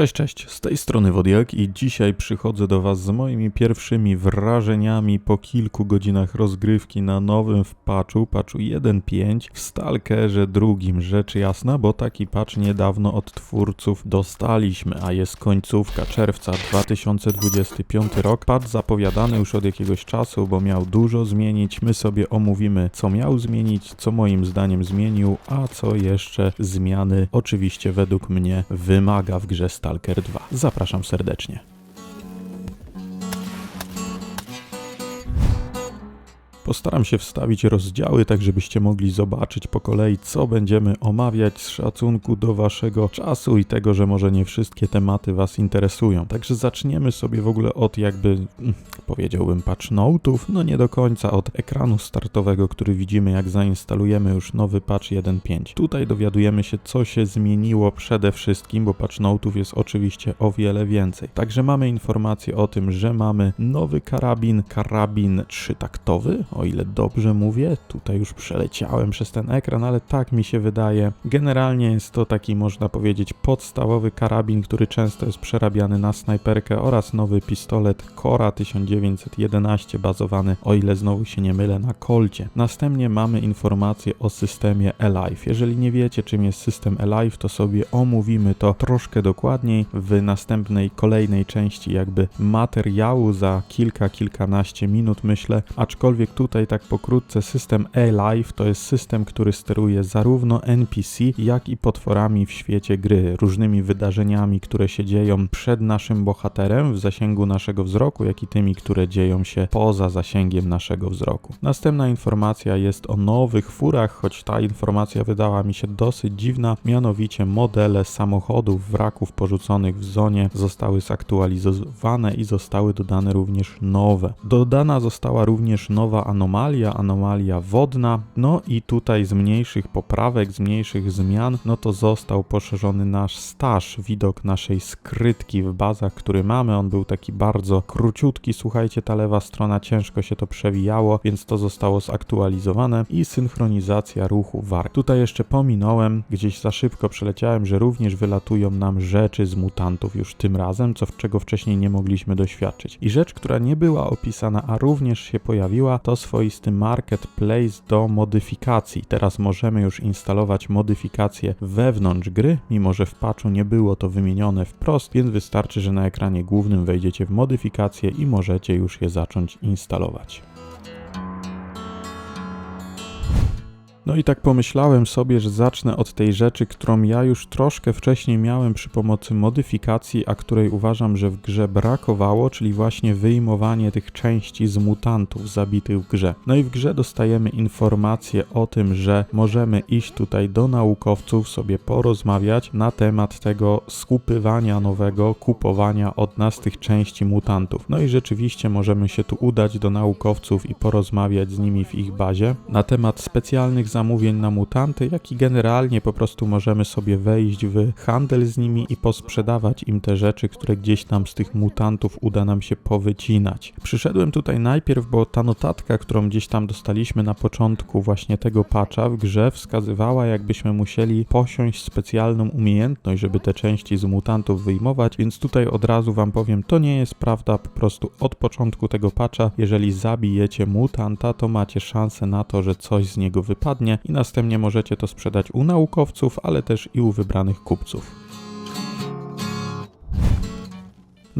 Cześć, cześć, z tej strony Wodiak i dzisiaj przychodzę do Was z moimi pierwszymi wrażeniami po kilku godzinach rozgrywki na nowym w patchu, patchu 1.5 w Stalkerze drugim, rzecz jasna, bo taki patch niedawno od twórców dostaliśmy, a jest końcówka czerwca 2025 rok. Patch zapowiadany już od jakiegoś czasu, bo miał dużo zmienić, my sobie omówimy co miał zmienić, co moim zdaniem zmienił, a co jeszcze zmiany oczywiście według mnie wymaga w grze Stalker 2. Zapraszam serdecznie. Postaram się wstawić rozdziały, tak żebyście mogli zobaczyć po kolei, co będziemy omawiać z szacunku do waszego czasu i tego, że może nie wszystkie tematy was interesują. Także zaczniemy sobie w ogóle od jakby, mm, powiedziałbym, patch note'ów, no nie do końca od ekranu startowego, który widzimy jak zainstalujemy już nowy patch 1.5. Tutaj dowiadujemy się, co się zmieniło przede wszystkim, bo patch note'ów jest oczywiście o wiele więcej. Także mamy informację o tym, że mamy nowy karabin, karabin trzytaktowy, o ile dobrze mówię. Tutaj już przeleciałem przez ten ekran, ale tak mi się wydaje. Generalnie jest to taki, można powiedzieć, podstawowy karabin, który często jest przerabiany na snajperkę oraz nowy pistolet Cora 1911 bazowany, o ile znowu się nie mylę, na kolcie. Następnie mamy informację o systemie Alive. Jeżeli nie wiecie, czym jest system Alive, to sobie omówimy to troszkę dokładniej w następnej, kolejnej części jakby materiału za kilka, kilkanaście minut myślę, aczkolwiek tutaj tak pokrótce system A-Live to jest system, który steruje zarówno NPC, jak i potworami w świecie gry, różnymi wydarzeniami, które się dzieją przed naszym bohaterem w zasięgu naszego wzroku, jak i tymi, które dzieją się poza zasięgiem naszego wzroku. Następna informacja jest o nowych furach, choć ta informacja wydała mi się dosyć dziwna, mianowicie modele samochodów, wraków porzuconych w zonie zostały zaktualizowane i zostały dodane również nowe. Dodana została również nowa anomalia, anomalia wodna, no i tutaj z mniejszych poprawek, z mniejszych zmian, no to został poszerzony nasz staż, widok naszej skrytki w bazach, który mamy, on był taki bardzo króciutki, słuchajcie, ta lewa strona ciężko się to przewijało, więc to zostało zaktualizowane i synchronizacja ruchu warg. Tutaj jeszcze pominąłem, gdzieś za szybko przeleciałem, że również wylatują nam rzeczy z mutantów już tym razem, co czego wcześniej nie mogliśmy doświadczyć. I rzecz, która nie była opisana, a również się pojawiła, to swoisty marketplace do modyfikacji. Teraz możemy już instalować modyfikacje wewnątrz gry, mimo że w patchu nie było to wymienione wprost, więc wystarczy, że na ekranie głównym wejdziecie w modyfikacje i możecie już je zacząć instalować. No i tak pomyślałem sobie, że zacznę od tej rzeczy, którą ja już troszkę wcześniej miałem przy pomocy modyfikacji, a której uważam, że w grze brakowało, czyli właśnie wyjmowanie tych części z mutantów zabitych w grze. No i w grze dostajemy informację o tym, że możemy iść tutaj do naukowców, sobie porozmawiać na temat tego skupywania nowego, kupowania od nas tych części mutantów. No i rzeczywiście możemy się tu udać do naukowców i porozmawiać z nimi w ich bazie na temat specjalnych zamówień na mutanty, jak i generalnie po prostu możemy sobie wejść w handel z nimi i posprzedawać im te rzeczy, które gdzieś tam z tych mutantów uda nam się powycinać. Przyszedłem tutaj najpierw, bo ta notatka, którą gdzieś tam dostaliśmy na początku właśnie tego patcha w grze wskazywała, jakbyśmy musieli posiąść specjalną umiejętność, żeby te części z mutantów wyjmować, więc tutaj od razu wam powiem, to nie jest prawda, po prostu od początku tego patcha, jeżeli zabijecie mutanta, to macie szansę na to, że coś z niego wypadnie i następnie możecie to sprzedać u naukowców, ale też i u wybranych kupców.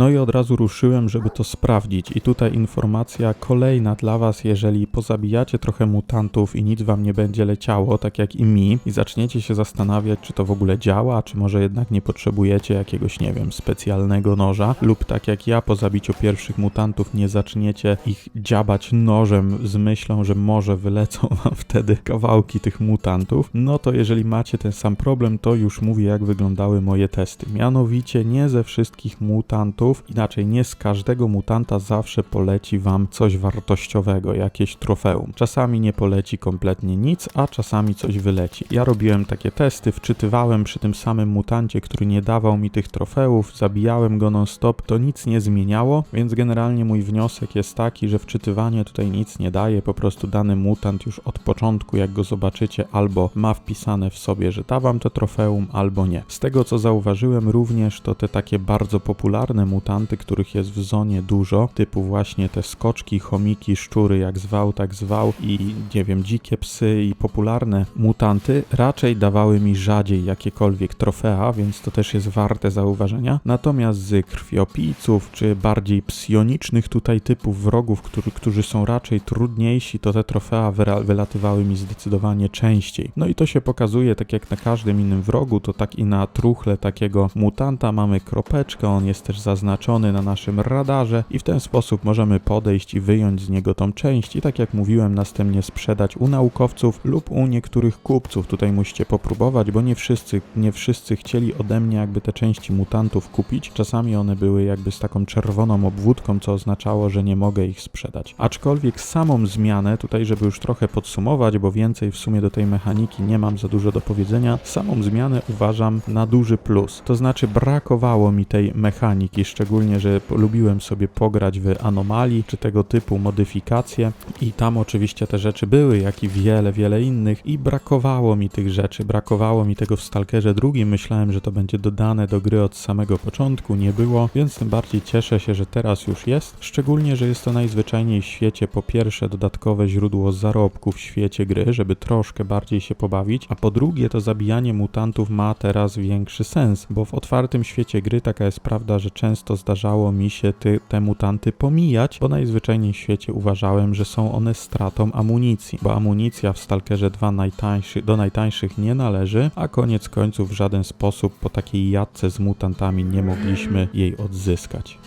No i od razu ruszyłem, żeby to sprawdzić. I tutaj informacja kolejna dla Was, jeżeli pozabijacie trochę mutantów i nic Wam nie będzie leciało, tak jak i mi, i zaczniecie się zastanawiać, czy to w ogóle działa, czy może jednak nie potrzebujecie jakiegoś, nie wiem, specjalnego noża, lub tak jak ja po zabiciu pierwszych mutantów nie zaczniecie ich dziabać nożem z myślą, że może wylecą Wam wtedy kawałki tych mutantów, no to jeżeli macie ten sam problem, to już mówię, jak wyglądały moje testy. Mianowicie nie ze wszystkich mutantów trofeów. Inaczej nie z każdego mutanta zawsze poleci wam coś wartościowego, jakieś trofeum. Czasami nie poleci kompletnie nic, a czasami coś wyleci. Ja robiłem takie testy, wczytywałem przy tym samym mutancie, który nie dawał mi tych trofeów, zabijałem go non-stop, to nic nie zmieniało, więc generalnie mój wniosek jest taki, że wczytywanie tutaj nic nie daje, po prostu dany mutant już od początku, jak go zobaczycie, albo ma wpisane w sobie, że da wam to trofeum, albo nie. Z tego co zauważyłem również, to te takie bardzo popularne mutanty, których jest w zonie dużo, typu właśnie te skoczki, chomiki, szczury, jak zwał, tak zwał i nie wiem, dzikie psy i popularne mutanty raczej dawały mi rzadziej jakiekolwiek trofea, więc to też jest warte zauważenia. Natomiast z krwiopijców, czy bardziej psionicznych tutaj typów wrogów, który, którzy są raczej trudniejsi, to te trofea wylatywały mi zdecydowanie częściej. No i to się pokazuje, tak jak na każdym innym wrogu, to tak i na truchle takiego mutanta mamy kropeczkę, on jest też zaznaczony na naszym radarze i w ten sposób możemy podejść i wyjąć z niego tą część i tak jak mówiłem, następnie sprzedać u naukowców lub u niektórych kupców. Tutaj musicie popróbować, bo nie wszyscy, nie wszyscy chcieli ode mnie jakby te części mutantów kupić. Czasami one były jakby z taką czerwoną obwódką, co oznaczało, że nie mogę ich sprzedać. Aczkolwiek samą zmianę, tutaj żeby już trochę podsumować, bo więcej w sumie do tej mechaniki nie mam za dużo do powiedzenia, samą zmianę uważam na duży plus. To znaczy brakowało mi tej mechaniki, szczególnie, że lubiłem sobie pograć w anomalii, czy tego typu modyfikacje. I tam oczywiście te rzeczy były, jak i wiele, wiele innych. I brakowało mi tych rzeczy, brakowało mi tego w Stalkerze drugim, myślałem, że to będzie dodane do gry od samego początku, nie było, więc tym bardziej cieszę się, że teraz już jest, szczególnie, że jest to najzwyczajniej w świecie po pierwsze dodatkowe źródło zarobku w świecie gry, żeby troszkę bardziej się pobawić, a po drugie to zabijanie mutantów ma teraz większy sens, bo w otwartym świecie gry taka jest prawda, że często zdarzało mi się ty, te mutanty pomijać, bo najzwyczajniej w świecie uważałem, że są one stratą amunicji, bo amunicja w Stalkerze 2 najtańszy, do najtańszych nie należy, a koniec końców w żaden sposób po takiej jadce z mutantami nie mogliśmy jej odzyskać.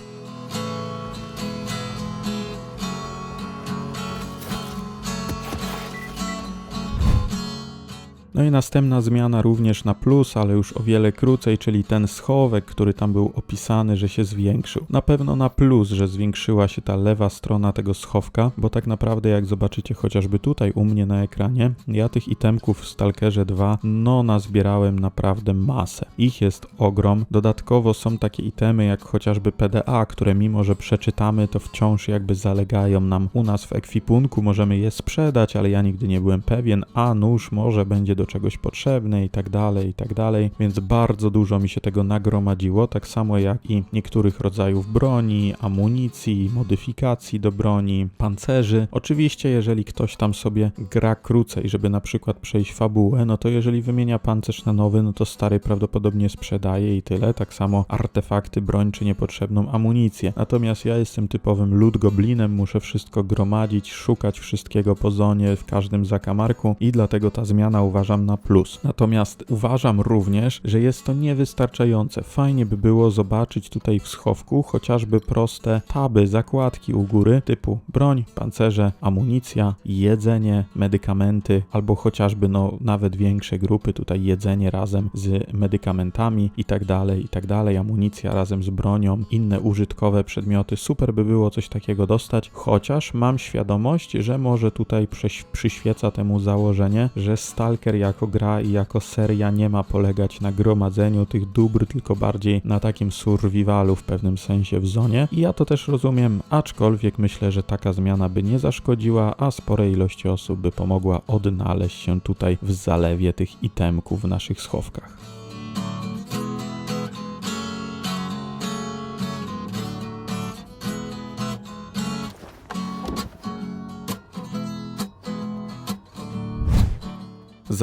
No i następna zmiana również na plus, ale już o wiele krócej, czyli ten schowek, który tam był opisany, że się zwiększył. Na pewno na plus, że zwiększyła się ta lewa strona tego schowka, bo tak naprawdę jak zobaczycie chociażby tutaj u mnie na ekranie, ja tych itemków w Stalkerze 2 no nazbierałem naprawdę masę. Ich jest ogrom. Dodatkowo są takie itemy jak chociażby PDA, które mimo, że przeczytamy, to wciąż jakby zalegają nam u nas w ekwipunku. Możemy je sprzedać, ale ja nigdy nie byłem pewien, a nóż może będzie do czegoś potrzebny i tak dalej, i tak dalej. Więc bardzo dużo mi się tego nagromadziło, tak samo jak i niektórych rodzajów broni, amunicji, modyfikacji do broni, pancerzy. Oczywiście, jeżeli ktoś tam sobie gra krócej, żeby na przykład przejść fabułę, no to jeżeli wymienia pancerz na nowy, no to stary prawdopodobnie sprzedaje i tyle. Tak samo artefakty, broń czy niepotrzebną amunicję. Natomiast ja jestem typowym lud goblinem, muszę wszystko gromadzić, szukać wszystkiego po zonie, w każdym zakamarku i dlatego ta zmiana uważam na plus. Natomiast uważam również, że jest to niewystarczające. Fajnie by było zobaczyć tutaj w schowku chociażby proste taby, zakładki u góry typu broń, pancerze, amunicja, jedzenie, medykamenty albo chociażby no nawet większe grupy tutaj jedzenie razem z medykamentami i tak dalej, i tak dalej, amunicja razem z bronią, inne użytkowe przedmioty. Super by było coś takiego dostać, chociaż mam świadomość, że może tutaj przyświeca temu założenie, że Stalker jako gra i jako seria nie ma polegać na gromadzeniu tych dóbr, tylko bardziej na takim survivalu w pewnym sensie w zonie. I ja to też rozumiem, aczkolwiek myślę, że taka zmiana by nie zaszkodziła, a sporej ilości osób by pomogła odnaleźć się tutaj w zalewie tych itemków w naszych schowkach.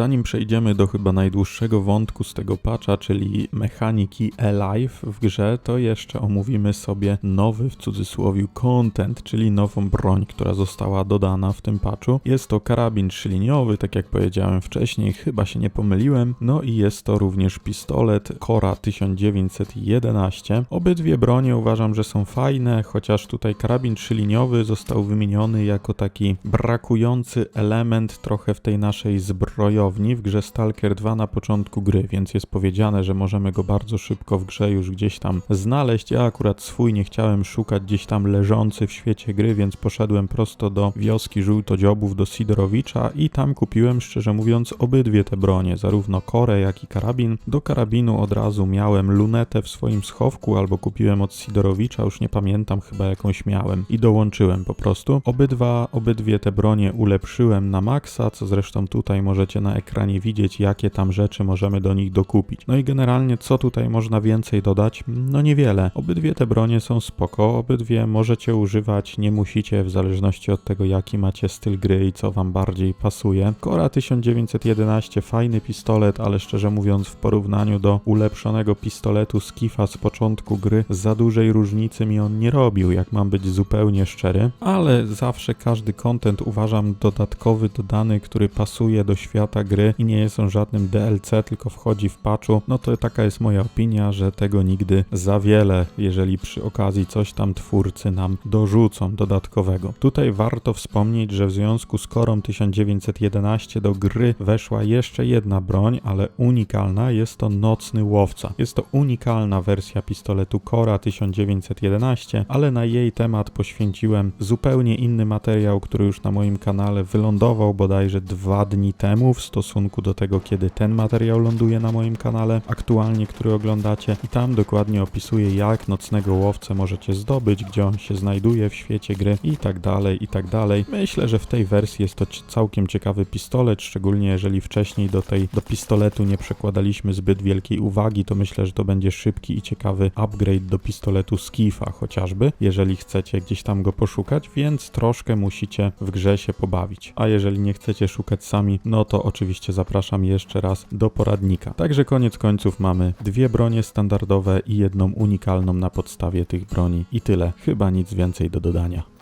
Zanim przejdziemy do chyba najdłuższego wątku z tego patcha, czyli mechaniki Alive w grze, to jeszcze omówimy sobie nowy w cudzysłowie content, czyli nową broń, która została dodana w tym patchu. Jest to karabin trzyliniowy, tak jak powiedziałem wcześniej, chyba się nie pomyliłem. No i jest to również pistolet Cora 1911. Obydwie bronie uważam, że są fajne, chociaż tutaj karabin trzyliniowy został wymieniony jako taki brakujący element trochę w tej naszej zbrojowej w grze Stalker 2 na początku gry, więc jest powiedziane, że możemy go bardzo szybko w grze już gdzieś tam znaleźć. Ja akurat swój nie chciałem szukać gdzieś tam leżący w świecie gry, więc poszedłem prosto do wioski żółtodziobów, do Sidorowicza i tam kupiłem, szczerze mówiąc, obydwie te bronie, zarówno korę, jak i karabin. Do karabinu od razu miałem lunetę w swoim schowku, albo kupiłem od Sidorowicza, już nie pamiętam, chyba jakąś miałem i dołączyłem po prostu. Obydwa, obydwie te bronie ulepszyłem na maksa, co zresztą tutaj możecie na ekranie widzieć, jakie tam rzeczy możemy do nich dokupić. No i generalnie, co tutaj można więcej dodać? No niewiele. Obydwie te bronie są spoko, obydwie możecie używać, nie musicie, w zależności od tego, jaki macie styl gry i co wam bardziej pasuje. Kora 1911, fajny pistolet, ale szczerze mówiąc, w porównaniu do ulepszonego pistoletu Skifa z początku gry, za dużej różnicy mi on nie robił, jak mam być zupełnie szczery, ale zawsze każdy content uważam dodatkowy, dodany, który pasuje do świata gry i nie jest on żadnym DLC, tylko wchodzi w patchu, no to taka jest moja opinia, że tego nigdy za wiele, jeżeli przy okazji coś tam twórcy nam dorzucą dodatkowego. Tutaj warto wspomnieć, że w związku z Korą 1911 do gry weszła jeszcze jedna broń, ale unikalna, jest to Nocny Łowca. Jest to unikalna wersja pistoletu Kora 1911, ale na jej temat poświęciłem zupełnie inny materiał, który już na moim kanale wylądował bodajże dwa dni temu w stosunku do tego, kiedy ten materiał ląduje na moim kanale aktualnie, który oglądacie i tam dokładnie opisuję jak Nocnego Łowcę możecie zdobyć, gdzie on się znajduje w świecie gry i tak dalej, i tak dalej. Myślę, że w tej wersji jest to całkiem ciekawy pistolet, szczególnie jeżeli wcześniej do tej, do pistoletu nie przekładaliśmy zbyt wielkiej uwagi, to myślę, że to będzie szybki i ciekawy upgrade do pistoletu Skifa chociażby, jeżeli chcecie gdzieś tam go poszukać, więc troszkę musicie w grze się pobawić. A jeżeli nie chcecie szukać sami, no to oczywiście zapraszam jeszcze raz do poradnika. Także koniec końców mamy dwie bronie standardowe i jedną unikalną na podstawie tych broni i tyle. Chyba nic więcej do dodania.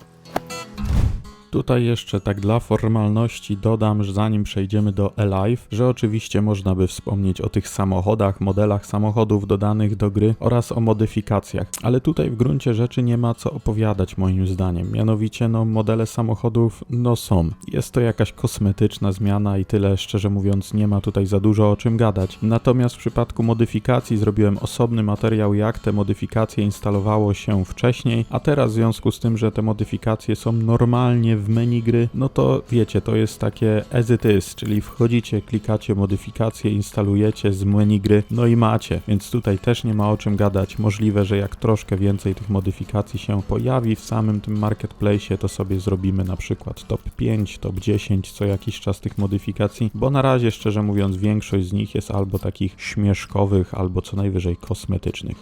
Tutaj jeszcze tak dla formalności dodam, że zanim przejdziemy do Alive, że oczywiście można by wspomnieć o tych samochodach, modelach samochodów dodanych do gry oraz o modyfikacjach, ale tutaj w gruncie rzeczy nie ma co opowiadać moim zdaniem. Mianowicie no modele samochodów no są. Jest to jakaś kosmetyczna zmiana i tyle, szczerze mówiąc nie ma tutaj za dużo o czym gadać. Natomiast w przypadku modyfikacji zrobiłem osobny materiał jak te modyfikacje instalowało się wcześniej, a teraz w związku z tym, że te modyfikacje są normalnie w menu gry, no to wiecie, to jest takie as it is, czyli wchodzicie, klikacie modyfikacje, instalujecie z menu gry, no i macie, więc tutaj też nie ma o czym gadać. Możliwe, że jak troszkę więcej tych modyfikacji się pojawi w samym tym marketplace, to sobie zrobimy na przykład top 5, top 10 co jakiś czas tych modyfikacji, bo na razie szczerze mówiąc większość z nich jest albo takich śmieszkowych, albo co najwyżej kosmetycznych.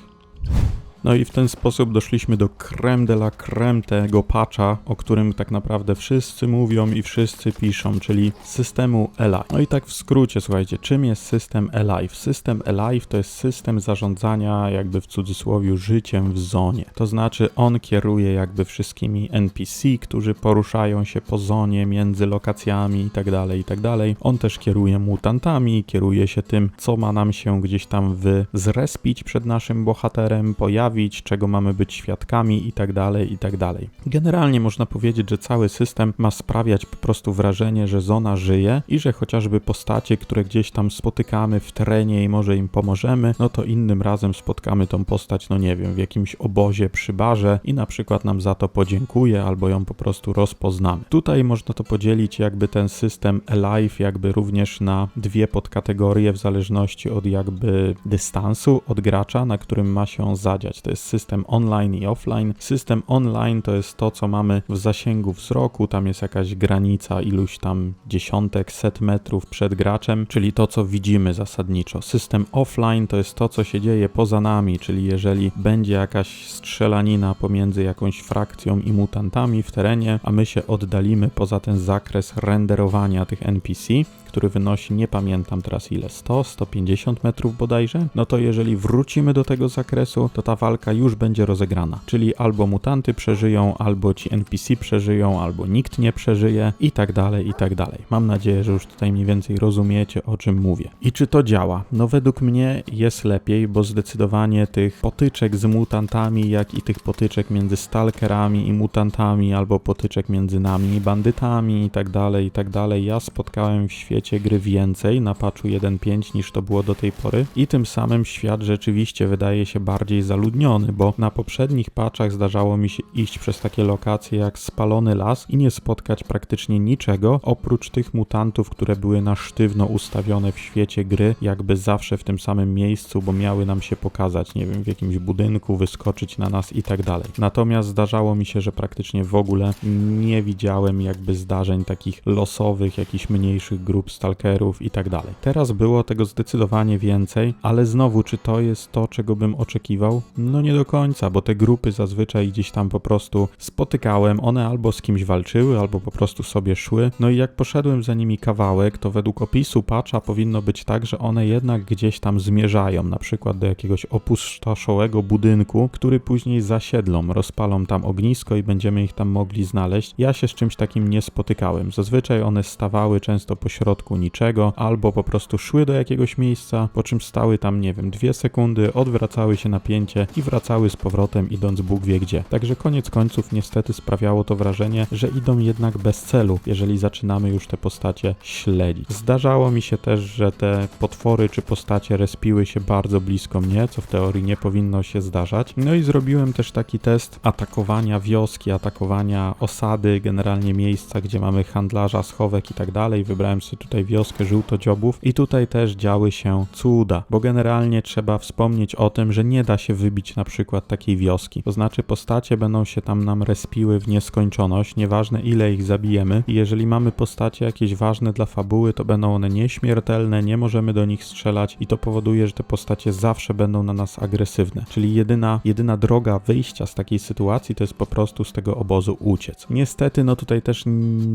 No i w ten sposób doszliśmy do creme de la creme tego patcha, o którym tak naprawdę wszyscy mówią i wszyscy piszą, czyli systemu Alive. No i tak w skrócie, słuchajcie, czym jest system Alive? System Alive to jest system zarządzania jakby w cudzysłowie życiem w zonie. To znaczy on kieruje jakby wszystkimi NPC, którzy poruszają się po zonie między lokacjami i tak dalej, i tak. On też kieruje mutantami, kieruje się tym, co ma nam się gdzieś tam wy zrespić przed naszym bohaterem, pojawić, czego mamy być świadkami i tak dalej, i tak. Generalnie można powiedzieć, że cały system ma sprawiać po prostu wrażenie, że zona żyje i że chociażby postacie, które gdzieś tam spotykamy w terenie i może im pomożemy, no to innym razem spotkamy tą postać, no nie wiem, w jakimś obozie przy barze i na przykład nam za to podziękuje albo ją po prostu rozpoznamy. Tutaj można to podzielić jakby ten system Alive jakby również na dwie podkategorie w zależności od jakby dystansu od gracza, na którym ma się zadziać. To jest system online i offline. System online to jest to, co mamy w zasięgu wzroku, tam jest jakaś granica iluś tam dziesiątek, set metrów przed graczem, czyli to, co widzimy zasadniczo. System offline to jest to, co się dzieje poza nami, czyli jeżeli będzie jakaś strzelanina pomiędzy jakąś frakcją i mutantami w terenie, a my się oddalimy poza ten zakres renderowania tych NPC, który wynosi, nie pamiętam teraz ile, 100, 150 metrów bodajże, no to jeżeli wrócimy do tego zakresu, to ta walka już będzie rozegrana. Czyli albo mutanty przeżyją, albo ci NPC przeżyją, albo nikt nie przeżyje i tak dalej, i tak dalej. Mam nadzieję, że już tutaj mniej więcej rozumiecie, o czym mówię. I czy to działa? No według mnie jest lepiej, bo zdecydowanie tych potyczek z mutantami, jak i tych potyczek między stalkerami i mutantami, albo potyczek między nami i bandytami i tak dalej, i tak dalej, ja spotkałem w świecie gry więcej na patchu 1.5 niż to było do tej pory i tym samym świat rzeczywiście wydaje się bardziej zaludniony, bo na poprzednich patchach zdarzało mi się iść przez takie lokacje jak spalony las i nie spotkać praktycznie niczego oprócz tych mutantów, które były na sztywno ustawione w świecie gry, jakby zawsze w tym samym miejscu, bo miały nam się pokazać, nie wiem, w jakimś budynku, wyskoczyć na nas i tak dalej. Natomiast zdarzało mi się, że praktycznie w ogóle nie widziałem jakby zdarzeń takich losowych, jakichś mniejszych grup stalkerów i tak dalej. Teraz było tego zdecydowanie więcej, ale znowu, czy to jest to, czego bym oczekiwał? No nie do końca, bo te grupy zazwyczaj gdzieś tam po prostu spotykałem, one albo z kimś walczyły, albo po prostu sobie szły. No i jak poszedłem za nimi kawałek, to według opisu patcha powinno być tak, że one jednak gdzieś tam zmierzają, na przykład do jakiegoś opustoszałego budynku, który później zasiedlą, rozpalą tam ognisko i będziemy ich tam mogli znaleźć. Ja się z czymś takim nie spotykałem. Zazwyczaj one stawały często po środku niczego, albo po prostu szły do jakiegoś miejsca, po czym stały tam, nie wiem, dwie sekundy, odwracały się napięcie i wracały z powrotem, idąc Bóg wie gdzie. Także koniec końców niestety sprawiało to wrażenie, że idą jednak bez celu, jeżeli zaczynamy już te postacie śledzić. Zdarzało mi się też, że te potwory czy postacie respiły się bardzo blisko mnie, co w teorii nie powinno się zdarzać. No i zrobiłem też taki test atakowania wioski, atakowania osady, generalnie miejsca, gdzie mamy handlarza, schowek i tak dalej. Wybrałem sobie tutaj wioskę żółtodziobów i tutaj też działy się cuda, bo generalnie trzeba wspomnieć o tym, że nie da się wybić na przykład takiej wioski. To znaczy postacie będą się tam nam respiły w nieskończoność, nieważne ile ich zabijemy i jeżeli mamy postacie jakieś ważne dla fabuły, to będą one nieśmiertelne, nie możemy do nich strzelać i to powoduje, że te postacie zawsze będą na nas agresywne. Czyli jedyna, jedyna droga wyjścia z takiej sytuacji to jest po prostu z tego obozu uciec. Niestety, no tutaj też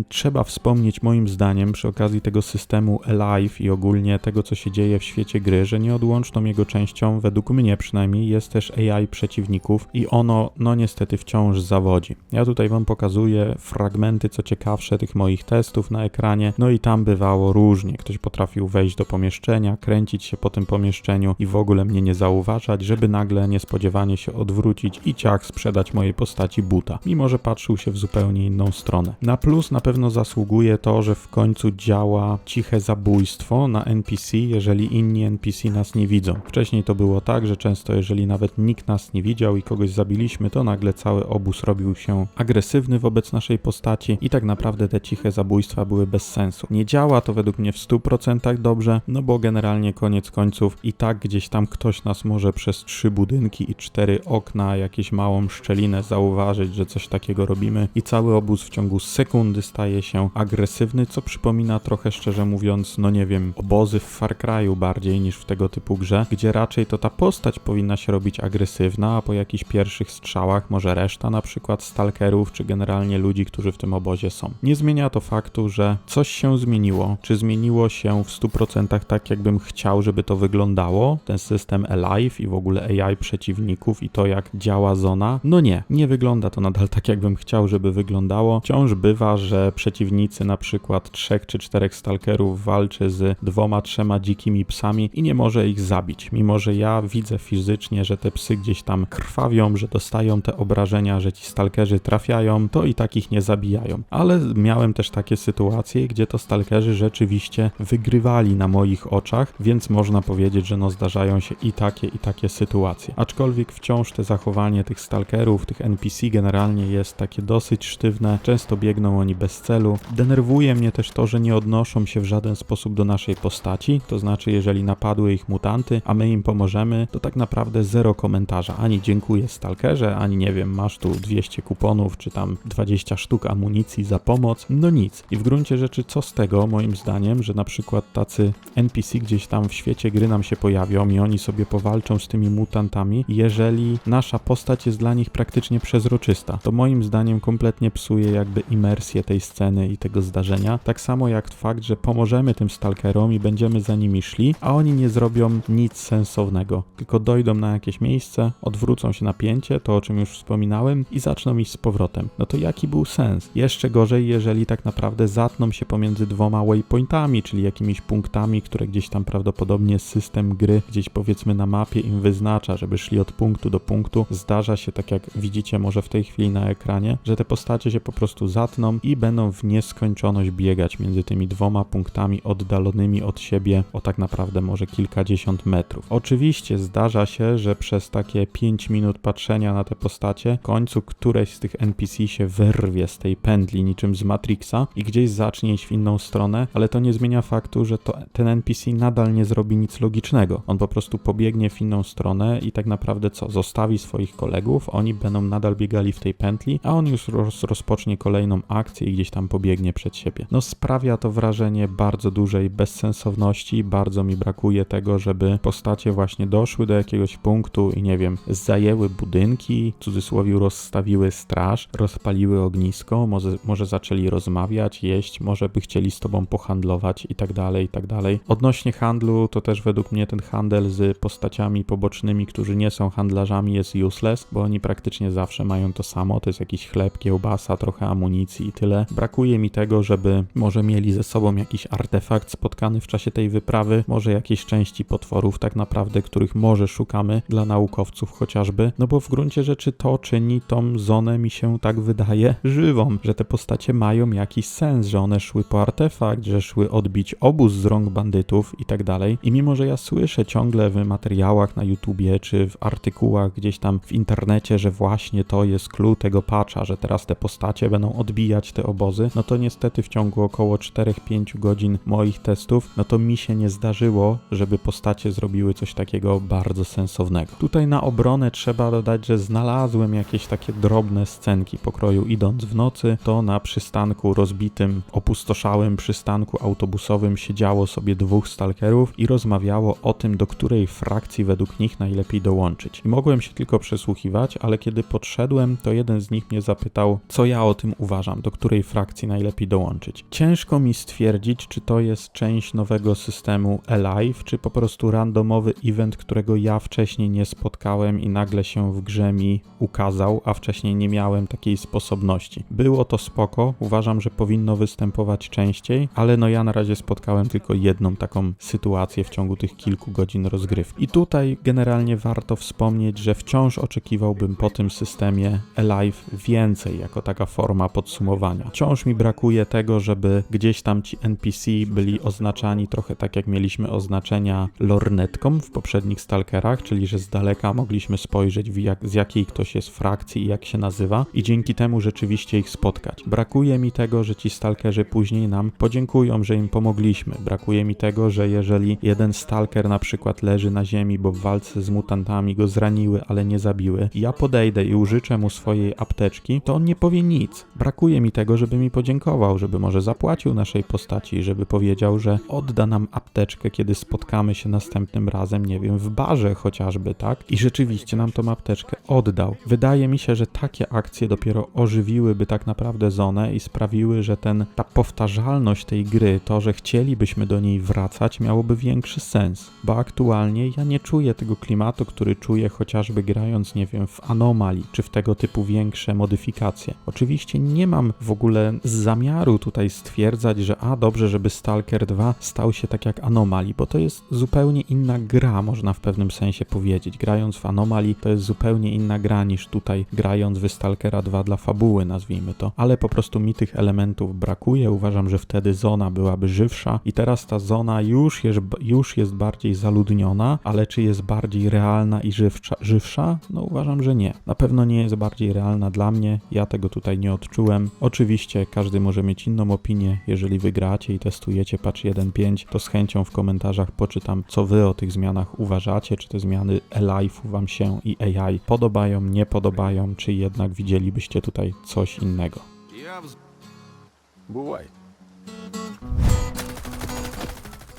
trzeba wspomnieć moim zdaniem przy okazji tego systemu Alive i ogólnie tego, co się dzieje w świecie gry, że nieodłączną jego częścią, według mnie przynajmniej, jest też AI przeciwników i ono, no niestety, wciąż zawodzi. Ja tutaj wam pokazuję fragmenty, co ciekawsze, tych moich testów na ekranie, no i tam bywało różnie. Ktoś potrafił wejść do pomieszczenia, kręcić się po tym pomieszczeniu i w ogóle mnie nie zauważać, żeby nagle niespodziewanie się odwrócić i ciach sprzedać mojej postaci buta, mimo że patrzył się w zupełnie inną stronę. Na plus na pewno zasługuje to, że w końcu działa ciche zabójstwo na NPC, jeżeli inni NPC nas nie widzą. Wcześniej to było tak, że często jeżeli nawet nikt nas nie widział i kogoś zabiliśmy, to nagle cały obóz robił się agresywny wobec naszej postaci i tak naprawdę te ciche zabójstwa były bez sensu. Nie działa to według mnie w 100% dobrze, no bo generalnie koniec końców i tak gdzieś tam ktoś nas może przez trzy budynki i cztery okna, jakieś małą szczelinę zauważyć, że coś takiego robimy i cały obóz w ciągu sekundy staje się agresywny, co przypomina trochę szczerze mówiąc, no nie wiem, obozy w Far Cry'u bardziej niż w tego typu grze, gdzie raczej to ta postać powinna się robić agresywna, a po jakichś pierwszych strzałach może reszta na przykład stalkerów, czy generalnie ludzi, którzy w tym obozie są. Nie zmienia to faktu, że coś się zmieniło. Czy zmieniło się w 100% tak, jakbym chciał, żeby to wyglądało? Ten system Alive i w ogóle AI przeciwników i to, jak działa zona? No nie, nie wygląda to nadal tak, jakbym chciał, żeby wyglądało. Wciąż bywa, że przeciwnicy na przykład trzech czy czterech stalkerów walczy z dwoma, trzema dzikimi psami i nie może ich zabić. Mimo, że ja widzę fizycznie, że te psy gdzieś tam krwawią, że dostają te obrażenia, że ci stalkerzy trafiają, to i tak ich nie zabijają. Ale miałem też takie sytuacje, gdzie to stalkerzy rzeczywiście wygrywali na moich oczach, więc można powiedzieć, że no zdarzają się i takie, i takie sytuacje. Aczkolwiek wciąż te zachowanie tych stalkerów, tych NPC generalnie jest takie dosyć sztywne, często biegną oni bez celu. Denerwuje mnie też to, że nie odnoszą się w żaden sposób do naszej postaci, to znaczy jeżeli napadły ich mutanty, a my im pomożemy, to tak naprawdę zero komentarza. Ani dziękuję stalkerze, ani nie wiem, masz tu 200 kuponów, czy tam 20 sztuk amunicji za pomoc, no nic. I w gruncie rzeczy co z tego, moim zdaniem, że na przykład tacy NPC gdzieś tam w świecie gry nam się pojawią i oni sobie powalczą z tymi mutantami, jeżeli nasza postać jest dla nich praktycznie przezroczysta. To moim zdaniem kompletnie psuje jakby imersję tej sceny i tego zdarzenia. Tak samo jak fakt, że pomożemy tym stalkerom i będziemy za nimi szli, a oni nie zrobią nic sensownego, tylko dojdą na jakieś miejsce, odwrócą się napięcie, to o czym już wspominałem, i zaczną iść z powrotem. No to jaki był sens? Jeszcze gorzej, jeżeli tak naprawdę zatną się pomiędzy dwoma waypointami, czyli jakimiś punktami, które gdzieś tam prawdopodobnie system gry gdzieś powiedzmy na mapie im wyznacza, żeby szli od punktu do punktu. Zdarza się, tak jak widzicie może w tej chwili na ekranie, że te postacie się po prostu zatną i będą w nieskończoność biegać między tymi dwoma kilkoma punktami oddalonymi od siebie o tak naprawdę może kilkadziesiąt metrów. Oczywiście zdarza się, że przez takie 5 minut patrzenia na te postacie, w końcu któreś z tych NPC się wyrwie z tej pętli niczym z Matrixa i gdzieś zacznie iść w inną stronę, ale to nie zmienia faktu, że to, ten NPC nadal nie zrobi nic logicznego. On po prostu pobiegnie w inną stronę i tak naprawdę co? Zostawi swoich kolegów, oni będą nadal biegali w tej pętli, a on już roz, rozpocznie kolejną akcję i gdzieś tam pobiegnie przed siebie. No sprawia to wrażenie bardzo dużej bezsensowności, bardzo mi brakuje tego, żeby postacie właśnie doszły do jakiegoś punktu i nie wiem, zajęły budynki, w cudzysłowie rozstawiły straż, rozpaliły ognisko, może, może zaczęli rozmawiać, jeść, może by chcieli z tobą pohandlować i tak dalej, i tak dalej. Odnośnie handlu, to też według mnie ten handel z postaciami pobocznymi, którzy nie są handlarzami jest useless, bo oni praktycznie zawsze mają to samo, to jest jakiś chleb, kiełbasa, trochę amunicji i tyle. Brakuje mi tego, żeby może mieli ze sobą jakiś artefakt spotkany w czasie tej wyprawy, może jakieś części potworów tak naprawdę, których może szukamy dla naukowców chociażby, no bo w gruncie rzeczy to czyni tą zonę, mi się tak wydaje, żywą, że te postacie mają jakiś sens, że one szły po artefakt, że szły odbić obóz z rąk bandytów i tak dalej. I mimo, że ja słyszę ciągle w materiałach na YouTubie czy w artykułach gdzieś tam w internecie, że właśnie to jest clue tego patcha, że teraz te postacie będą odbijać te obozy, no to niestety w ciągu około 4-5 godzin moich testów, no to mi się nie zdarzyło, żeby postacie zrobiły coś takiego bardzo sensownego. Tutaj na obronę trzeba dodać, że znalazłem jakieś takie drobne scenki pokroju idąc w nocy, to na przystanku rozbitym, opustoszałym przystanku autobusowym siedziało sobie dwóch stalkerów i rozmawiało o tym, do której frakcji według nich najlepiej dołączyć. I mogłem się tylko przesłuchiwać, ale kiedy podszedłem, to jeden z nich mnie zapytał, co ja o tym uważam, do której frakcji najlepiej dołączyć. Ciężko mi stwierdzić, czy to jest część nowego systemu Alive, czy po prostu randomowy event, którego ja wcześniej nie spotkałem i nagle się w grze mi ukazał, a wcześniej nie miałem takiej sposobności. Było to spoko, uważam, że powinno występować częściej, ale no ja na razie spotkałem tylko jedną taką sytuację w ciągu tych kilku godzin rozgrywki. I tutaj generalnie warto wspomnieć, że wciąż oczekiwałbym po tym systemie Alive więcej jako taka forma podsumowania. Wciąż mi brakuje tego, żeby gdzieś tam ci NPC byli oznaczani trochę tak jak mieliśmy oznaczenia lornetką w poprzednich Stalkerach, czyli że z daleka mogliśmy spojrzeć jak, z jakiej ktoś jest frakcji i jak się nazywa i dzięki temu rzeczywiście ich spotkać. Brakuje mi tego, że ci Stalkerzy później nam podziękują, że im pomogliśmy. Brakuje mi tego, że jeżeli jeden Stalker na przykład leży na ziemi, bo w walce z mutantami go zraniły, ale nie zabiły, ja podejdę i użyczę mu swojej apteczki, to on nie powie nic. Brakuje mi tego, żeby mi podziękował, żeby może zapłacił naszej postaci, żeby powiedział, że odda nam apteczkę, kiedy spotkamy się następnym razem, nie wiem, w barze chociażby, tak? I rzeczywiście nam tą apteczkę oddał. Wydaje mi się, że takie akcje dopiero ożywiłyby tak naprawdę zonę i sprawiły, że ten, ta powtarzalność tej gry, to, że chcielibyśmy do niej wracać, miałoby większy sens. Bo aktualnie ja nie czuję tego klimatu, który czuję chociażby grając, nie wiem, w Anomalii, czy w tego typu większe modyfikacje. Oczywiście nie mam w ogóle zamiaru tutaj stwierdzać, że a dobrze, żeby Stalker 2 stał się tak jak Anomalii, bo to jest zupełnie inna gra, można w pewnym sensie powiedzieć. Grając w Anomalii to jest zupełnie inna gra niż tutaj grając w Stalkera 2 dla fabuły, nazwijmy to. Ale po prostu mi tych elementów brakuje. Uważam, że wtedy zona byłaby żywsza i teraz ta zona już jest, już jest bardziej zaludniona, ale czy jest bardziej realna i żywsza, żywsza? No uważam, że nie. Na pewno nie jest bardziej realna dla mnie. Ja tego tutaj nie odczułem. Oczywiście każdy może mieć inną opinię. Jeżeli wygracie i testujecie patch 1.5, to z chęcią w komentarzach poczytam, co wy o tych zmianach uważacie, czy te zmiany Alive wam się i AI podobają, nie podobają, czy jednak widzielibyście tutaj coś innego.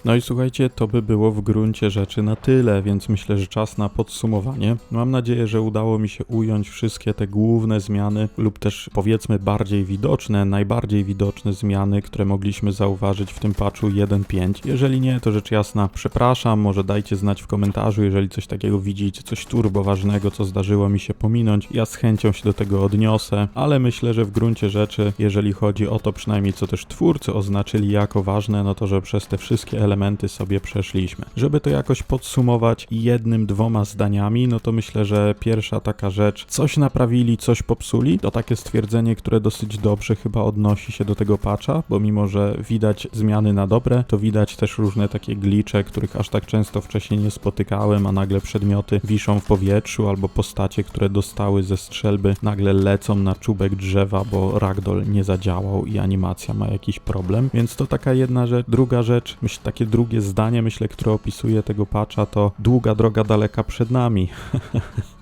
No i słuchajcie, to by było w gruncie rzeczy na tyle, więc myślę, że czas na podsumowanie. Mam nadzieję, że udało mi się ująć wszystkie te główne zmiany, lub też powiedzmy bardziej widoczne, najbardziej widoczne zmiany, które mogliśmy zauważyć w tym patchu 1.5. Jeżeli nie, to rzecz jasna, przepraszam, może dajcie znać w komentarzu, jeżeli coś takiego widzicie, coś turbo ważnego, co zdarzyło mi się pominąć. Ja z chęcią się do tego odniosę, ale myślę, że w gruncie rzeczy, jeżeli chodzi o to przynajmniej, co też twórcy oznaczyli jako ważne, no to, że przez te wszystkie elementy elementy sobie przeszliśmy. Żeby to jakoś podsumować jednym, dwoma zdaniami, no to myślę, że pierwsza taka rzecz, coś naprawili, coś popsuli, to takie stwierdzenie, które dosyć dobrze chyba odnosi się do tego patcha, bo mimo, że widać zmiany na dobre, to widać też różne takie glicze, których aż tak często wcześniej nie spotykałem, a nagle przedmioty wiszą w powietrzu, albo postacie, które dostały ze strzelby, nagle lecą na czubek drzewa, bo ragdoll nie zadziałał i animacja ma jakiś problem. Więc to taka jedna rzecz. Druga rzecz, myślę, takie drugie zdanie, myślę, które opisuje tego patcha, to długa droga daleka przed nami.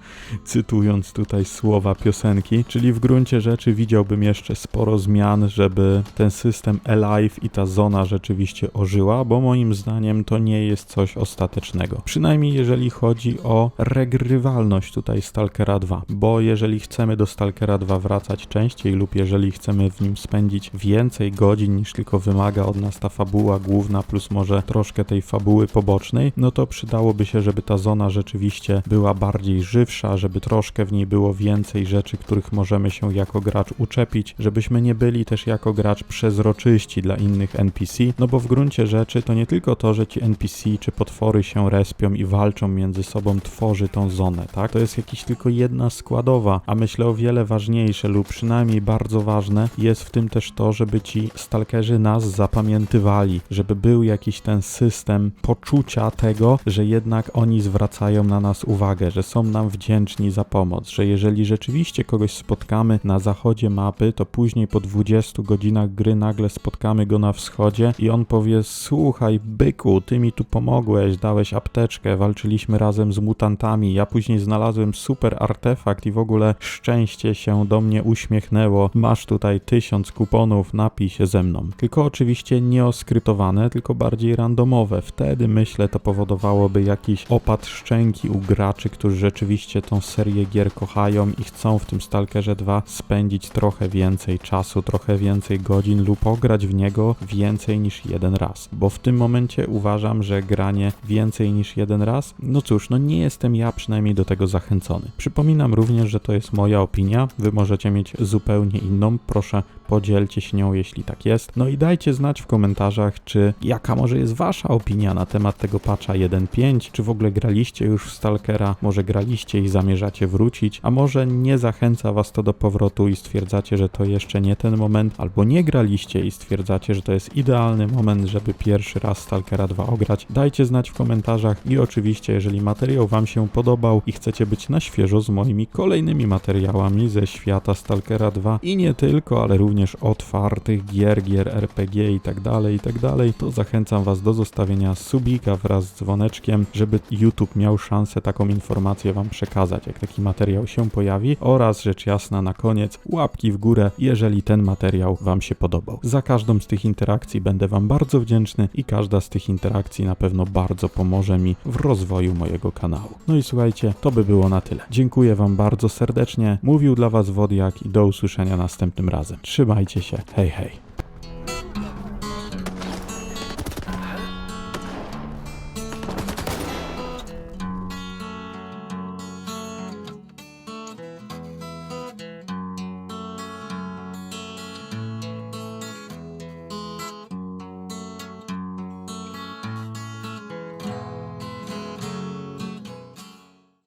cytując tutaj słowa piosenki, czyli w gruncie rzeczy widziałbym jeszcze sporo zmian, żeby ten system Alive i ta zona rzeczywiście ożyła, bo moim zdaniem to nie jest coś ostatecznego. Przynajmniej jeżeli chodzi o regrywalność tutaj Stalkera 2, bo jeżeli chcemy do Stalkera 2 wracać częściej lub jeżeli chcemy w nim spędzić więcej godzin niż tylko wymaga od nas ta fabuła główna plus może troszkę tej fabuły pobocznej, no to przydałoby się, żeby ta zona rzeczywiście była bardziej żywsza, żeby troszkę w niej było więcej rzeczy, których możemy się jako gracz uczepić, żebyśmy nie byli też jako gracz przezroczyści dla innych NPC, no bo w gruncie rzeczy to nie tylko to, że ci NPC czy potwory się respią i walczą między sobą tworzy tą zonę, tak? To jest jakiś tylko jedna składowa, a myślę o wiele ważniejsze lub przynajmniej bardzo ważne jest w tym też to, żeby ci stalkerzy nas zapamiętywali, żeby był jakiś ten system poczucia tego, że jednak oni zwracają na nas uwagę, że są nam wdzięczni za pomoc, że jeżeli rzeczywiście kogoś spotkamy na zachodzie mapy, to później po 20 godzinach gry nagle spotkamy go na wschodzie i on powie: Słuchaj, byku, ty mi tu pomogłeś, dałeś apteczkę, walczyliśmy razem z mutantami. Ja później znalazłem super artefakt i w ogóle szczęście się do mnie uśmiechnęło. Masz tutaj tysiąc kuponów, napij się ze mną. Tylko oczywiście nie oskrytowane, tylko bardziej randomowe. Wtedy myślę, to powodowałoby jakiś opad szczęki u graczy, którzy rzeczywiście tą serię gier kochają i chcą w tym Stalkerze 2 spędzić trochę więcej czasu, trochę więcej godzin lub pograć w niego więcej niż jeden raz. Bo w tym momencie uważam, że granie więcej niż jeden raz, no cóż, no nie jestem ja przynajmniej do tego zachęcony. Przypominam również, że to jest moja opinia, wy możecie mieć zupełnie inną, proszę podzielcie się nią, jeśli tak jest. No i dajcie znać w komentarzach, czy jaka może jest wasza opinia na temat tego patcha 1.5, czy w ogóle graliście już w Stalkera, może graliście i zamierzacie wrócić, a może nie zachęca was to do powrotu i stwierdzacie, że to jeszcze nie ten moment, albo nie graliście i stwierdzacie, że to jest idealny moment, żeby pierwszy raz Stalkera 2 ograć. Dajcie znać w komentarzach i oczywiście, jeżeli materiał wam się podobał i chcecie być na świeżo z moimi kolejnymi materiałami ze świata Stalkera 2 i nie tylko, ale również otwartych gier, gier RPG i tak dalej, i tak dalej, to zachęcam was do zostawienia subika wraz z dzwoneczkiem, żeby YouTube miał szansę taką informację wam przekazać, jak taki materiał się pojawi oraz rzecz jasna na koniec łapki w górę, jeżeli ten materiał wam się podobał. Za każdą z tych interakcji będę wam bardzo wdzięczny i każda z tych interakcji na pewno bardzo pomoże mi w rozwoju mojego kanału. No i słuchajcie, to by było na tyle. Dziękuję wam bardzo serdecznie. Mówił dla was Wodiak i do usłyszenia następnym razem. Trzymajcie się. Hej hej.